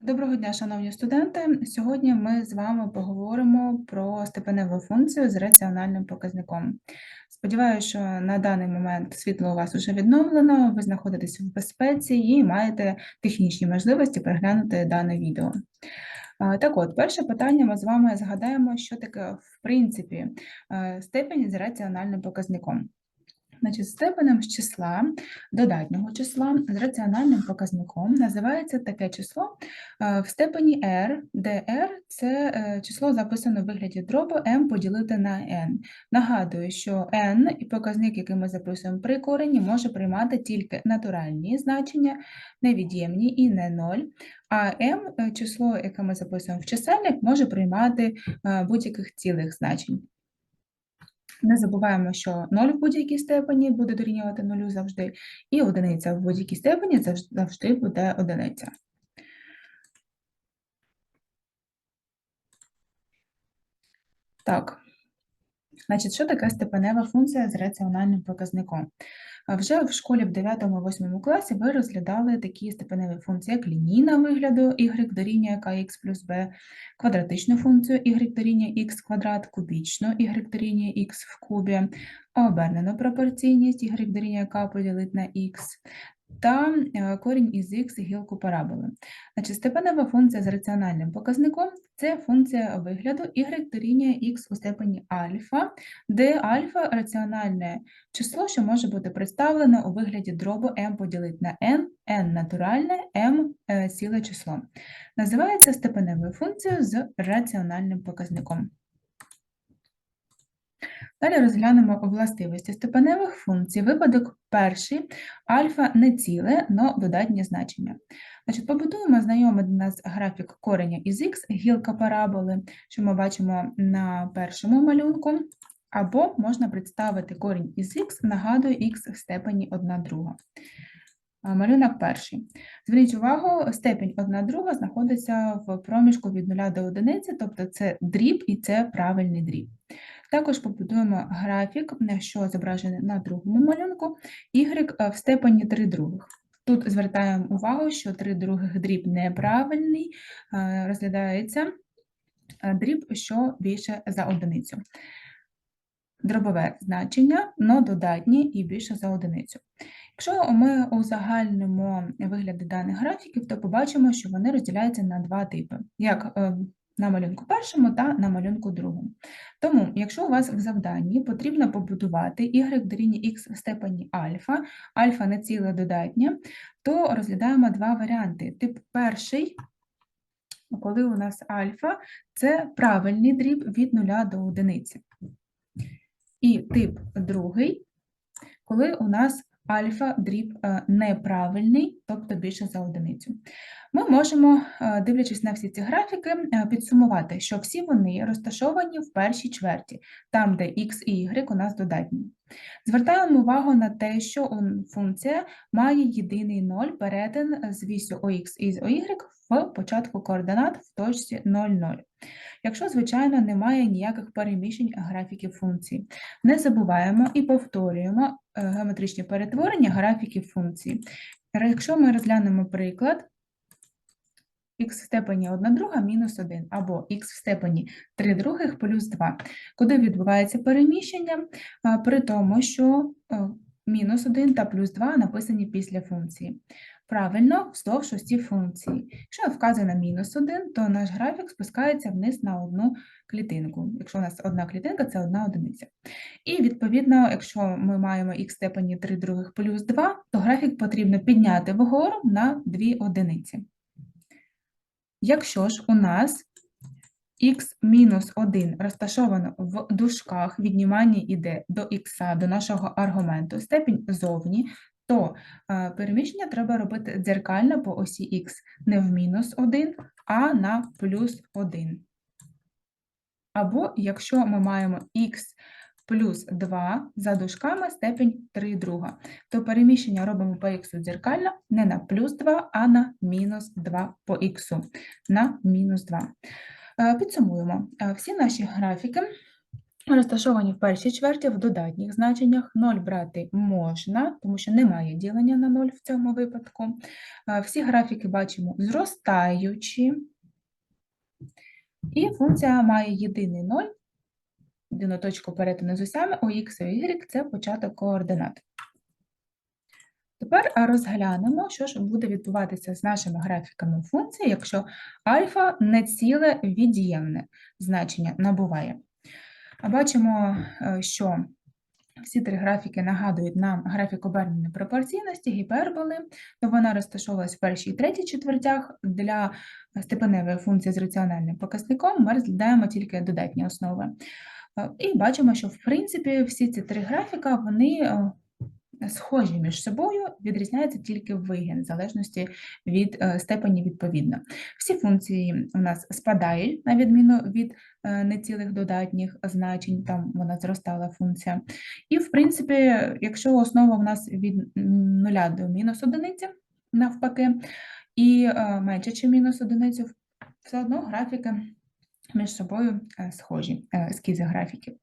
Доброго дня, шановні студенти. Сьогодні ми з вами поговоримо про степеневу функцію з раціональним показником. Сподіваюся, що на даний момент світло у вас вже відновлено, ви знаходитесь в безпеці і маєте технічні можливості переглянути дане відео. Так от, перше питання ми з вами згадаємо, що таке, в принципі, е, степень з раціональним показником. Значить, степенем з числа додатнього числа з раціональним показником називається таке число е, в степені r, де r – це е, число записане в вигляді дробу m поділити на n. Нагадую, що n і показник, який ми записуємо при корені, може приймати тільки натуральні значення, невід'ємні і не 0, а m е, число, яке ми записуємо в чисельник, може приймати будь-яких цілих значень. Не забуваємо, що 0 в будь-якій степені буде дорівнювати 0 завжди, і одиниця в будь-якій степені завжди буде одиниця. Так, значить, що таке степенева функція з раціональним показником? Вже в школі в 9-8 класі ви розглядали такі степеневі функції, як лінійна вигляду y дорівнює kx плюс b, квадратичну функцію y дорівнює x квадрат, кубічну y дорівнює x в кубі, обернену пропорційність y дорівнює k поділити на x, та е, корінь із х гілку параболи. Значить, Степенева функція з раціональним показником це функція вигляду y дорівнює х у степені альфа, де альфа раціональне число, що може бути представлено у вигляді дробу m поділити на n, n натуральне, m е, ціле число. Називається степеневою функцією з раціональним показником. Далі розглянемо властивості степеневих функцій. Випадок перший альфа не ціле, но додатнє значення. Значить, Побудуємо знайомий до нас графік кореня із х, гілка параболи, що ми бачимо на першому малюнку, або можна представити корінь із х, нагадую, х в степені 1 друга. Малюнок перший. Зверніть увагу, степень 1 друга знаходиться в проміжку від 0 до 1, тобто це дріб і це правильний дріб. Також побудуємо графік, що зображений на другому малюнку, y в степені 3 других. Тут звертаємо увагу, що 3 других дріб неправильний, розглядається дріб, що більше за одиницю. Дробове значення, но додатнє і більше за одиницю. Якщо ми узагальнимо вигляди даних графіків, то побачимо, що вони розділяються на два типи. як е, на малюнку першому та на малюнку другому. Тому, якщо у вас в завданні потрібно побудувати y дорівнює х в степені альфа, альфа не ціле додатнє, то розглядаємо два варіанти. Тип перший, коли у нас альфа це правильний дріб від 0 до 1. І тип другий, коли у нас альфа дріб е, неправильний, тобто більше за одиницю. Ми можемо, е, дивлячись на всі ці графіки, е, підсумувати, що всі вони розташовані в першій чверті, там, де x і y у нас додатні. Звертаємо увагу на те, що функція має єдиний ноль перетин з вісю ОХ із ОY в початку координат в точці 0,0. Якщо, звичайно, немає ніяких переміщень графіків функції. Не забуваємо і повторюємо е, геометричні перетворення графіків функції. Якщо ми розглянемо приклад, х в степені 1 друга мінус 1, або х в степені 3 других плюс 2, куди відбувається переміщення, при тому, що е, мінус 1 та плюс 2 написані після функції. Правильно, вздовж усі функції. Якщо вказано мінус 1, то наш графік спускається вниз на одну клітинку. Якщо у нас одна клітинка, це одна одиниця. І, відповідно, якщо ми маємо х степені 3 других плюс 2, то графік потрібно підняти вгору на 2 одиниці. Якщо ж у нас х-1 розташовано в дужках, віднімання йде до х, до нашого аргументу, степінь зовні, то е, переміщення треба робити дзеркально по осі х не в мінус 1, а на плюс 1. Або якщо ми маємо х плюс 2 за дужками степень 3 друга. То переміщення робимо по х дзеркально не на плюс 2, а на мінус 2 по х, на мінус 2. Е, підсумуємо, е, всі наші графіки розташовані в першій чверті в додатніх значеннях. 0 брати можна, тому що немає ділення на 0 в цьому випадку. Е, Всі графіки бачимо зростаючі. І функція має єдиний 0, єдину точку перетину з осями у x і y – це початок координат. Тепер розглянемо, що ж буде відбуватися з нашими графіками функції, якщо альфа не ціле від'ємне значення набуває. Бачимо, е, що всі три графіки нагадують нам графік оберненої пропорційності, гіперболи, то вона розташовувалась в першій і третій четвертях. Для степеневої функції з раціональним показником ми розглядаємо тільки додатні основи. Е, І бачимо, що в принципі всі ці три графіка вони е, схожі між собою, відрізняються тільки вигін, в залежності від е, степені відповідно. Всі функції у нас спадають, на відміну від нецілих додатніх значень, там вона зростала функція. І, в принципі, якщо основа у нас від 0 до мінус одиниці, навпаки, і менше, чи мінус одиницю, все одно графіки між собою е, схожі, е, ескізи графіків.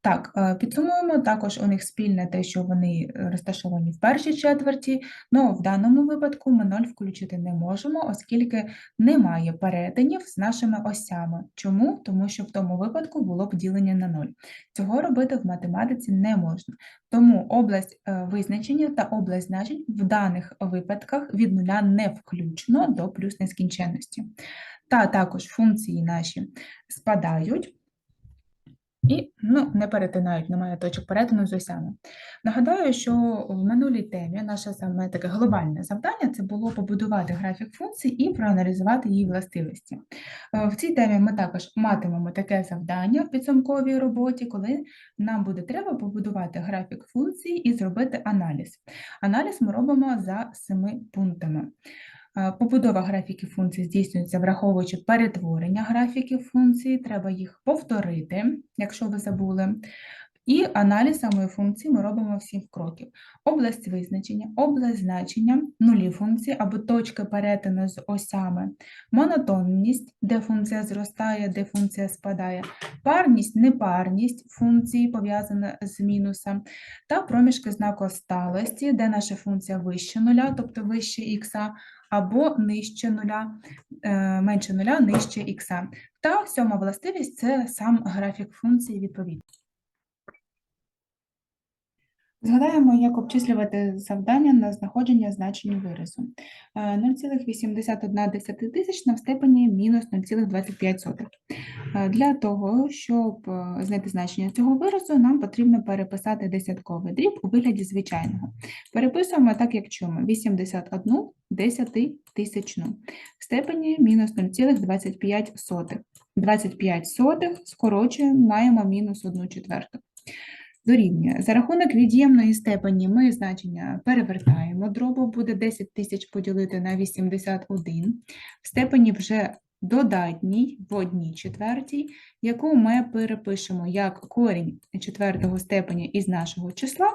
Так, е, підсумуємо, також у них спільне те, що вони розташовані в першій четверті, але в даному випадку ми 0 включити не можемо, оскільки немає перетинів з нашими осями. Чому? Тому що в тому випадку було б ділення на 0. Цього робити в математиці не можна. Тому область визначення та область значень в даних випадках від нуля не включено до плюс нескінченності. Та також функції наші спадають і ну, не перетинають, немає точок перетину з осями. Нагадаю, що в минулій темі наше саме таке глобальне завдання це було побудувати графік функцій і проаналізувати її властивості. Е, В цій темі ми також матимемо таке завдання в підсумковій роботі, коли нам буде треба побудувати графік функцій і зробити аналіз. Аналіз ми робимо за семи пунктами. Е, Побудова графіків функцій здійснюється, враховуючи перетворення графіків функцій, треба їх повторити, якщо ви забули. І аналіз самої функції ми робимо в 7 кроків. Область визначення, область значення, нулі функції або точки перетину з осями, монотонність, де функція зростає, де функція спадає, парність, непарність функції пов'язана з мінусом, та проміжки знаку сталості, де наша функція вище нуля, тобто вище х, або нижче нуля, е, менше нуля, нижче х. Та сьома властивість це сам графік функції відповідно. Згадаємо, як обчислювати завдання на знаходження значення виразу. Е, 0,81 тисячна в степені мінус 0,25. Е, Для того, щоб е, знайти значення цього виразу, нам потрібно переписати десятковий дріб у вигляді звичайного. Переписуємо так, як чуємо, 81 десятитисячну в степені мінус 0,25. 25 сотих скорочуємо, маємо мінус 1 четверту. Дорівнює. За рахунок від'ємної степені ми значення перевертаємо. Дробу буде 10 тисяч поділити на 81. В степені вже додатній в одній четвертій, яку ми перепишемо як корінь четвертого степеня із нашого числа.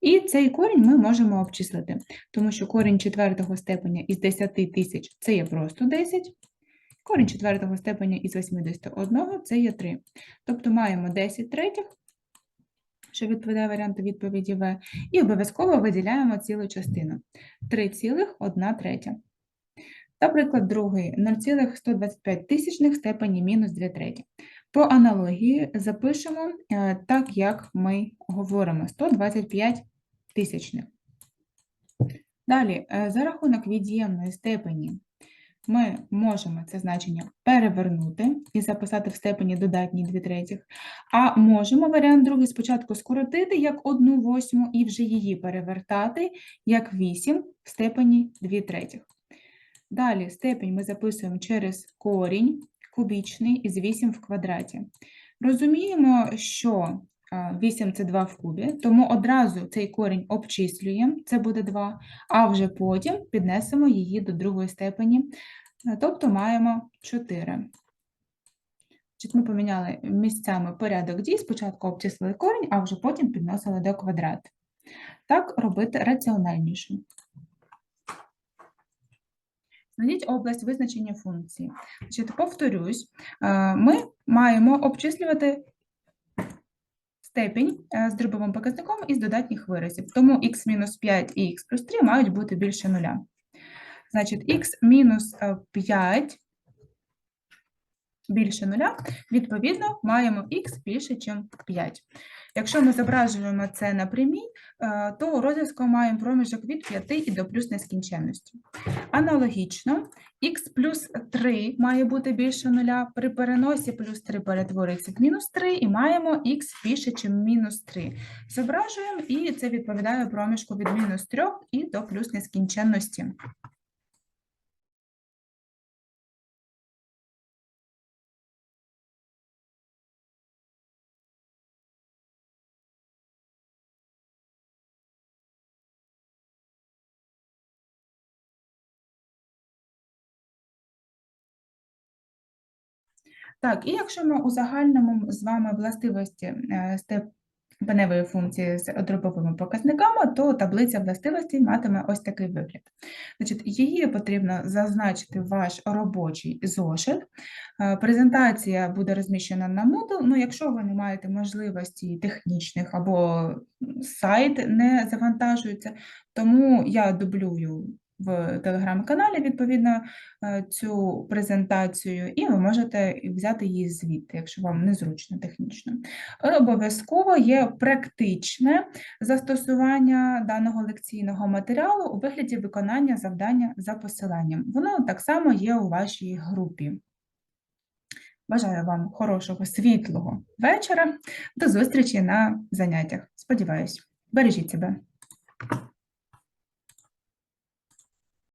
І цей корінь ми можемо обчислити, тому що корінь четвертого степеня із 10 тисяч це є просто 10. Корінь четвертого степеня із 81 це є 3. Тобто маємо 10 третіх, що відповідає варіанту відповіді В, і обов'язково виділяємо цілу частину 3,1 третя. Та приклад другий 0,125 тисячних степені мінус 2 треті. По аналогії запишемо е, так, як ми говоримо 125 тисячних. Далі, е, за рахунок від'ємної степені ми можемо це значення перевернути і записати в степені додатній 2 третіх, а можемо варіант другий спочатку скоротити як 1 восьму і вже її перевертати як 8 в степені 2 третіх. Далі степень ми записуємо через корінь кубічний із 8 в квадраті. Розуміємо, що 8 – це 2 в кубі, тому одразу цей корінь обчислюємо, це буде 2, а вже потім піднесемо її до другої степені, е, тобто маємо 4. Значить, Ми поміняли місцями порядок дій, спочатку обчислили корінь, а вже потім підносили до квадрату. Так робити раціональніше. Знайдіть область визначення функції. Повторюсь, е, ми маємо обчислювати степінь е, з дробовим показником із додатніх виразів. Тому х мінус 5 і х плюс 3 мають бути більше нуля. Значить, х мінус е, 5 більше нуля, відповідно, маємо х більше, ніж 5. Якщо ми зображуємо це на прямій, е, то у розв'язку маємо проміжок від 5 і до плюс нескінченності. Аналогічно, х плюс 3 має бути більше нуля, при переносі плюс 3 перетворюється в мінус 3 і маємо х більше, ніж мінус 3. Зображуємо, і це відповідає проміжку від мінус 3 і до плюс нескінченності. Так, і якщо ми узагальнимо з вами властивості е, степеневої функції з дробовими показниками, то таблиця властивостей матиме ось такий вигляд. Значить, її потрібно зазначити в ваш робочий зошит. Е, Презентація буде розміщена на Moodle, ну якщо ви не маєте можливості технічних або сайт не завантажується, тому я дублюю в телеграм-каналі, відповідно, е, цю презентацію, і ви можете взяти її звідти, якщо вам незручно технічно. Обов'язково є практичне застосування даного лекційного матеріалу у вигляді виконання завдання за посиланням. Воно так само є у вашій групі. Бажаю вам хорошого світлого вечора. До зустрічі на заняттях. Сподіваюсь, бережіть себе.